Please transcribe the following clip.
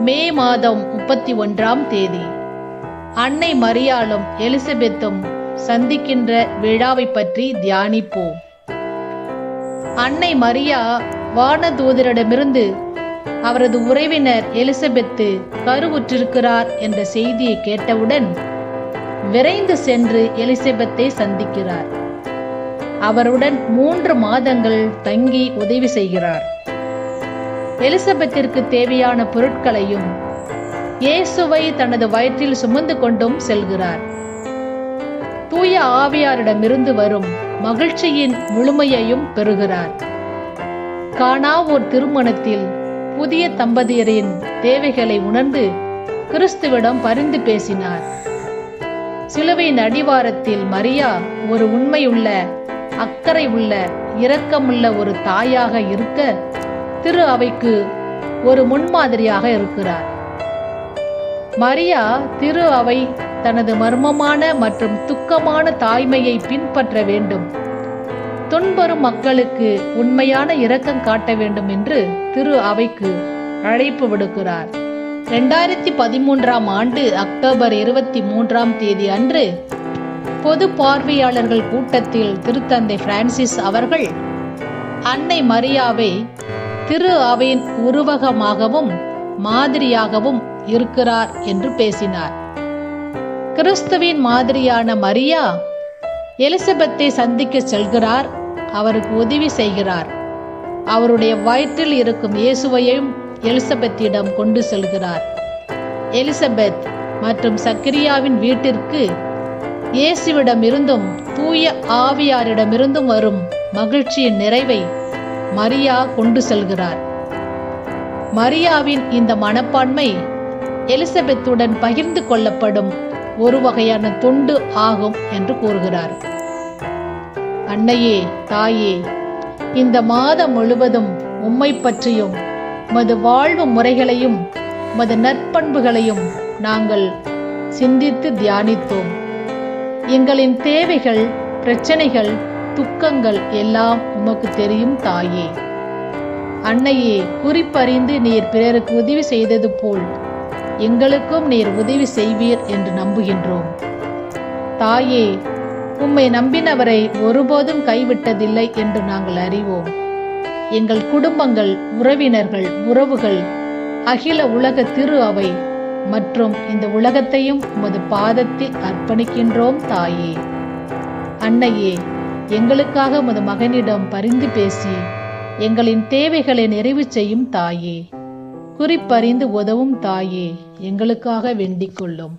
மே மாதம் முப்பத்தி ஒன்றாம் தேதி. அன்னை மரியாளும் எலிசபெத்தும் சந்திக்கின்ற விழாவை பற்றி தியானிப்போம். அன்னை மரியா வானதூதரிடமிருந்து அவரது உறவினர் எலிசபெத்து கருவுற்றிருக்கிறார் என்ற செய்தியை கேட்டவுடன் விரைந்து சென்று எலிசபெத்தை சந்திக்கிறார். அவருடன் மூன்று மாதங்கள் தங்கி உதவி செய்கிறார். எலிசபெத்திற்கு தேவையான பொருட்களையும் இயேசுவை தனது வயிற்றில் சுமந்து கொண்டும் செல்கிறார். தூய ஆவியாரிடமிருந்து வரும் மகிழ்ச்சியின் முழுமையையும் பெறுகிறார். காணா ஓர் திருமணத்தில் புதிய தம்பதியரின் தேவைகளை உணர்ந்து கிறிஸ்துவிடம் பரிந்து பேசினார். சிலுவையின் அடிவாரத்தில் மரியா ஒரு உண்மையுள்ள அக்கறை உள்ள இரக்கமுள்ள ஒரு தாயாக இருக்க திரு அவைக்கு ஒரு முன்மாதிரியாக இருக்கிறார். மரியா திரு அவை தனது மர்மமான மற்றும் துக்கமான தாய்மையை பின்பற்ற வேண்டும். துன்பரும் மக்களுக்கு உண்மையான இரக்கம் காட்ட வேண்டும் என்று திரு அவைக்கு அழைப்பு விடுக்கிறார். ரெண்டாயிரத்தி பதிமூன்றாம் ஆண்டு அக்டோபர் இருபத்தி மூன்றாம் தேதி அன்று பொது பார்வையாளர்கள் கூட்டத்தில் திருத்தந்தை பிரான்சிஸ் அவர்கள் அன்னை மரியாவை திரு அவையின் உருவகமாகவும் மாதிரியாகவும் இருக்கிறார் என்று பேசினார். கிறிஸ்துவின் மாதிரியான மரியா எலிசபெத்தை சந்திக்க செல்கிறார் அவருக்கு உதவி செய்கிறார். அவருடைய வயிற்றில் இருக்கும் இயேசுவையும் எலிசபெத்திடம் கொண்டு செல்கிறார். எலிசபெத் மற்றும் சக்கிரியாவின் வீட்டிற்கு இயேசுவிடமிருந்தும் தூய ஆவியாரிடமிருந்தும் வரும் மகிழ்ச்சியின் நிறைவை மரியா கொண்டு செல்கிறார். மரியாவின் இந்த மனப்பான்மை எலிசபெத்துடன் பகிர்ந்து கொள்ளப்படும் ஒரு வகையான தொண்டு ஆகும் என்று கூறுகிறார். அன்னையே தாயே இந்த மாதம் முழுவதும் உம்மை பற்றியும் உமது வாழ்வு முறைகளையும் உமது நற்பண்புகளையும் நாங்கள் சிந்தித்து தியானித்தோம். எங்களின் தேவைகள் பிரச்சனைகள் துக்கங்கள் எல்லாம் உமக்கு தெரியும் தாயே. அன்னையே குறிப்பறிந்து நீர் பிறருக்கு உதவி செய்தது போல் எங்களுக்கும் நீர் உதவி செய்வீர் என்று நம்புகின்றோம். தாயே உம்மை நம்பினவரை ஒருபோதும் கைவிட்டதில்லை என்று நாங்கள் அறிவோம். எங்கள் குடும்பங்கள் உறவினர்கள் உறவுகள் அகில உலக திரு அவை மற்றும் இந்த உலகத்தையும் உமது பாதத்தில் அர்ப்பணிக்கின்றோம் தாயே. அன்னையே எங்களுக்காக உமது மகனிடம் பரிந்து பேசி எங்களின் தேவைகளை நிறைவு செய்யும் தாயே. குறிப்பறிந்து உதவும் தாயே எங்களுக்காக வேண்டிக் கொள்ளும்.